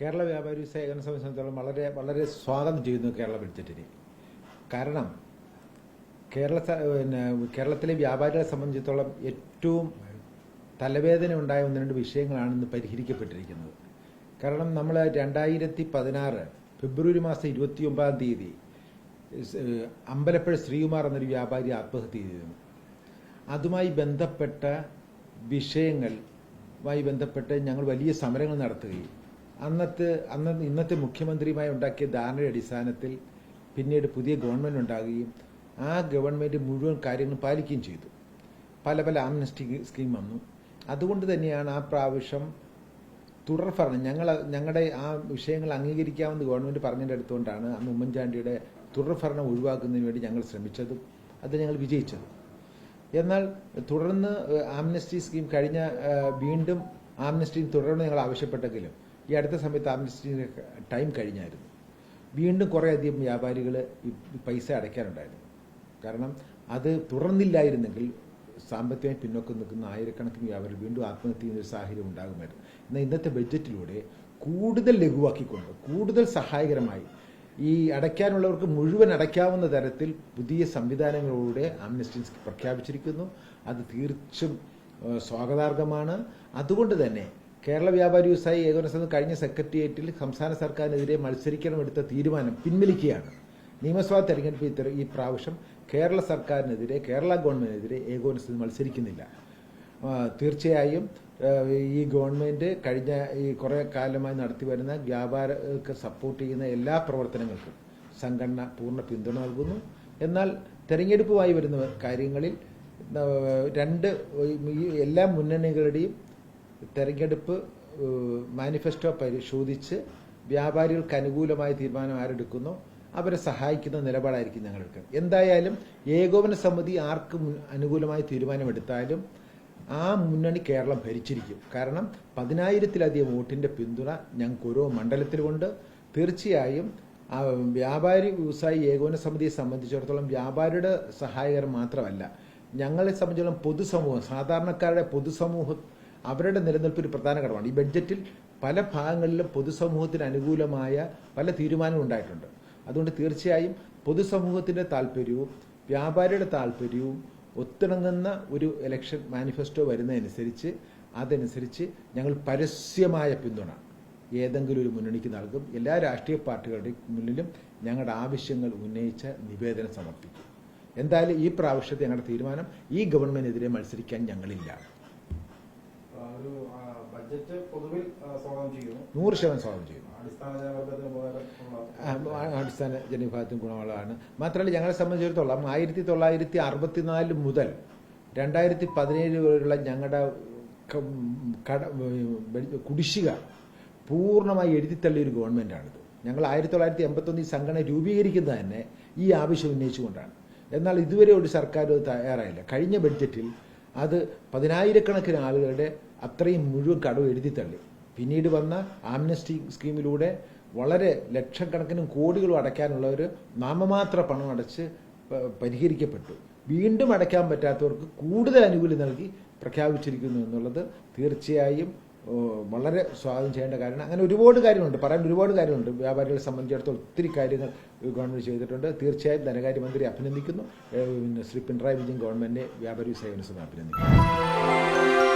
കേരള വ്യാപാരി സേവന സംബന്ധിച്ചിടത്തോളം വളരെ വളരെ സ്വാഗതം ചെയ്യുന്നു കേരള ബഡ്ജറ്റിനെ. കാരണം കേരള പിന്നെ കേരളത്തിലെ വ്യാപാരികളെ സംബന്ധിച്ചിടത്തോളം ഏറ്റവും തലവേദന ഉണ്ടായ ഒന്ന് രണ്ട് വിഷയങ്ങളാണ് ഇന്ന് പരിഹരിക്കപ്പെട്ടിരിക്കുന്നത്. കാരണം നമ്മൾ രണ്ടായിരത്തി പതിനാറ് ഫെബ്രുവരി മാസം ഇരുപത്തി ഒമ്പതാം തീയതി അമ്പലപ്പുഴ ശ്രീകുമാർ എന്നൊരു വ്യാപാരി ആത്മഹത്യ ചെയ്തിരുന്നു. അതുമായി ബന്ധപ്പെട്ട വിഷയങ്ങൾ വിഷയങ്ങളുമായി ബന്ധപ്പെട്ട് ഞങ്ങൾ വലിയ സമരങ്ങൾ നടത്തുകയും അന്നത്തെ അന്ന് ഇന്നത്തെ മുഖ്യമന്ത്രിയുമായി ഉണ്ടാക്കിയ ധാരണയുടെ അടിസ്ഥാനത്തിൽ പിന്നീട് പുതിയ ഗവൺമെന്റ് ഉണ്ടാകുകയും ആ ഗവൺമെന്റ് മുഴുവൻ കാര്യങ്ങളും പാലിക്കുകയും ചെയ്തു. പല പല ആംനസ്റ്റി സ്കീം വന്നു. അതുകൊണ്ട് തന്നെയാണ് ആ പ്രാവശ്യം തുടർ ഭരണം ഞങ്ങൾ ഞങ്ങളുടെ ആ വിഷയങ്ങൾ അംഗീകരിക്കാമെന്ന് ഗവൺമെന്റ് പറഞ്ഞതിന്റെ അടുത്തുകൊണ്ടാണ് അന്ന് ഉമ്മൻചാണ്ടിയുടെ തുടർ ഭരണം ഒഴിവാക്കുന്നതിന് വേണ്ടി ഞങ്ങൾ ശ്രമിച്ചതും അത് ഞങ്ങൾ വിജയിച്ചതും. എന്നാൽ തുടർന്ന് ആംനസ്റ്റി സ്കീം കഴിഞ്ഞ വീണ്ടും ആംനസ്റ്റി തുടർന്ന് ഞങ്ങൾ ആവശ്യപ്പെട്ടെങ്കിലും ഈ അടുത്ത സമയത്ത് ആംസ്റ്റിന് ടൈം കഴിഞ്ഞായിരുന്നു. വീണ്ടും കുറേയധികം വ്യാപാരികൾ പൈസ അടയ്ക്കാനുണ്ടായിരുന്നു. കാരണം അത് തുടർന്നില്ലായിരുന്നെങ്കിൽ സാമ്പത്തികമായി പിന്നോക്കം നിൽക്കുന്ന ആയിരക്കണക്കിന് വ്യാപാരികൾ വീണ്ടും ആത്മഹത്യ ചെയ്യുന്ന ഒരു സാഹചര്യം ഉണ്ടാകുമായിരുന്നു. എന്നാൽ ഇന്നത്തെ ബഡ്ജറ്റിലൂടെ കൂടുതൽ ലഘുവാക്കിക്കൊണ്ട് കൂടുതൽ സഹായകരമായി ഈ അടയ്ക്കാനുള്ളവർക്ക് മുഴുവൻ അടയ്ക്കാവുന്ന തരത്തിൽ പുതിയ സംവിധാനങ്ങളിലൂടെ ആംനസ്റ്റി പ്രഖ്യാപിച്ചിരിക്കുന്നു. അത് തീർച്ചും സ്വാഗതാർഹമാണ്. അതുകൊണ്ട് തന്നെ കേരള വ്യാപാരി വ്യവസായി ഏകോപന സംഘം കഴിഞ്ഞ സെക്രട്ടേറിയറ്റിൽ സംസ്ഥാന സർക്കാരിനെതിരെ മത്സരിക്കണം എടുത്ത തീരുമാനം പിൻവലിക്കുകയാണ്. നിയമസഭാ തെരഞ്ഞെടുപ്പ് ഇത്തര- ഈ പ്രാവശ്യം കേരള സർക്കാരിനെതിരെ കേരള ഗവൺമെന്റിനെതിരെ ഏകോപന സംഘം മത്സരിക്കുന്നില്ല. തീർച്ചയായും ഈ ഗവൺമെന്റ് കഴിഞ്ഞ ഈ കുറേ കാലമായി നടത്തി വരുന്ന വ്യാപാരക്ക് സപ്പോർട്ട് ചെയ്യുന്ന എല്ലാ പ്രവർത്തനങ്ങൾക്കും സംഘടന പൂർണ പിന്തുണ നൽകുന്നു. എന്നാൽ തെരഞ്ഞെടുപ്പുമായി വരുന്ന കാര്യങ്ങളിൽ രണ്ട് എല്ലാ മുന്നണികളുടെയും തെരഞ്ഞെടുപ്പ് മാനിഫെസ്റ്റോ പരിശോധിച്ച് വ്യാപാരികൾക്ക് അനുകൂലമായ തീരുമാനം ആരെടുക്കുന്നോ അവരെ സഹായിക്കുന്ന നിലപാടായിരിക്കും ഞങ്ങൾക്ക് എന്തായാലും ഏകോപന സമിതി ആർക്ക് അനുകൂലമായ തീരുമാനമെടുത്താലും ആ മുന്നണി കേരളം ഭരിച്ചിരിക്കും. കാരണം പതിനായിരത്തിലധികം വോട്ടിന്റെ പിന്തുണ ഞങ്ങൾക്ക് ഓരോ മണ്ഡലത്തിലുമുണ്ട് തീർച്ചയായും വ്യാപാരി വ്യവസായി ഏകോപന സമിതിയെ സംബന്ധിച്ചിടത്തോളം വ്യാപാരിയുടെ സഹായകരം മാത്രമല്ല ഞങ്ങളെ സംബന്ധിച്ചിടത്തോളം പൊതുസമൂഹം സാധാരണക്കാരുടെ പൊതുസമൂഹം അവരുടെ നിലനിൽപ്പ് ഒരു പ്രധാന ഘടകമാണ്. ഈ ബഡ്ജറ്റിൽ പല ഭാഗങ്ങളിലും പൊതുസമൂഹത്തിന് അനുകൂലമായ പല തീരുമാനങ്ങൾ ഉണ്ടായിട്ടുണ്ട്. അതുകൊണ്ട് തീർച്ചയായും പൊതുസമൂഹത്തിന്റെ താല്പര്യവും വ്യാപാരിയുടെ താല്പര്യവും ഒത്തിണങ്ങുന്ന ഒരു ഇലക്ഷൻ മാനിഫെസ്റ്റോ വരുന്നതനുസരിച്ച് അതനുസരിച്ച് ഞങ്ങൾ പരസ്യമായ പിന്തുണ ഏതെങ്കിലും ഒരു മുന്നണിക്ക് നൽകും. എല്ലാ രാഷ്ട്രീയ പാർട്ടികളുടെ മുന്നിലും ഞങ്ങളുടെ ആവശ്യങ്ങൾ ഉന്നയിച്ച നിവേദനം സമർപ്പിക്കും. എന്തായാലും ഈ പ്രാവശ്യത്തെ ഞങ്ങളുടെ തീരുമാനം ഈ ഗവൺമെന്റിനെതിരെ മത്സരിക്കാൻ ഞങ്ങളില്ല. ഒരു ആ, ബഡ്ജറ്റ് പൊതുവിൽ ആ, സ്വാഗതം ചെയ്യുന്നു. നൂറ് ശതമാനം സ്വാഗതം ചെയ്യുന്നു. അടിസ്ഥാന ജനവിഭാഗത്തിന് ഗുണമുള്ളതാണ് മാത്രമല്ല ഞങ്ങളെ സംബന്ധിച്ചിടത്തോളം ആയിരത്തി തൊള്ളായിരത്തി അറുപത്തിനാല് മുതൽ രണ്ടായിരത്തി പതിനേഴ് വരെയുള്ള ഞങ്ങളുടെ കട കുടിശ്ശിക പൂർണമായി എഴുതിത്തള്ളിയ ഒരു ഗവൺമെന്റാണിത്. ഞങ്ങൾ ആയിരത്തി തൊള്ളായിരത്തി എൺപത്തൊന്നിൽ സംഘടന രൂപീകരിക്കുന്നത് തന്നെ ഈ ആവശ്യം ഉന്നയിച്ചുകൊണ്ടാണ്. എന്നാൽ ഇതുവരെ ഒരു സർക്കാർ തയ്യാറായില്ല. കഴിഞ്ഞ ബഡ്ജറ്റിൽ അത് പതിനായിരക്കണക്കിന് ആളുകളുടെ അത്രയും മുഴുവൻ കടവ് എഴുതി തള്ളി. പിന്നീട് വന്ന ആംനസ്റ്റി സ്കീമിലൂടെ വളരെ ലക്ഷക്കണക്കിനും കോടികളും അടയ്ക്കാനുള്ള ഒരു നാമമാത്ര പണം അടച്ച് പരിഹരിക്കപ്പെട്ടു. വീണ്ടും അടയ്ക്കാൻ പറ്റാത്തവർക്ക് കൂടുതൽ ആനുകൂല്യം നൽകി പ്രഖ്യാപിച്ചിരിക്കുന്നു എന്നുള്ളത് തീർച്ചയായും വളരെ സ്വാഗതം ചെയ്യേണ്ട കാര്യമാണ്. അങ്ങനെ ഒരുപാട് കാര്യമുണ്ട് പറയാൻ ഒരുപാട് കാര്യമുണ്ട് വ്യാപാരികളെ സംബന്ധിച്ചിടത്തോളം ഒത്തിരി കാര്യങ്ങൾ ഗവൺമെന്റ് ചെയ്തിട്ടുണ്ട്. തീർച്ചയായും ധനകാര്യമന്ത്രി അഭിനന്ദിക്കുന്നു. ശ്രീ പിണറായി വിജയൻ ഗവൺമെന്റിനെ വ്യാപാരി സേവന അഭിനന്ദിക്കുന്നു.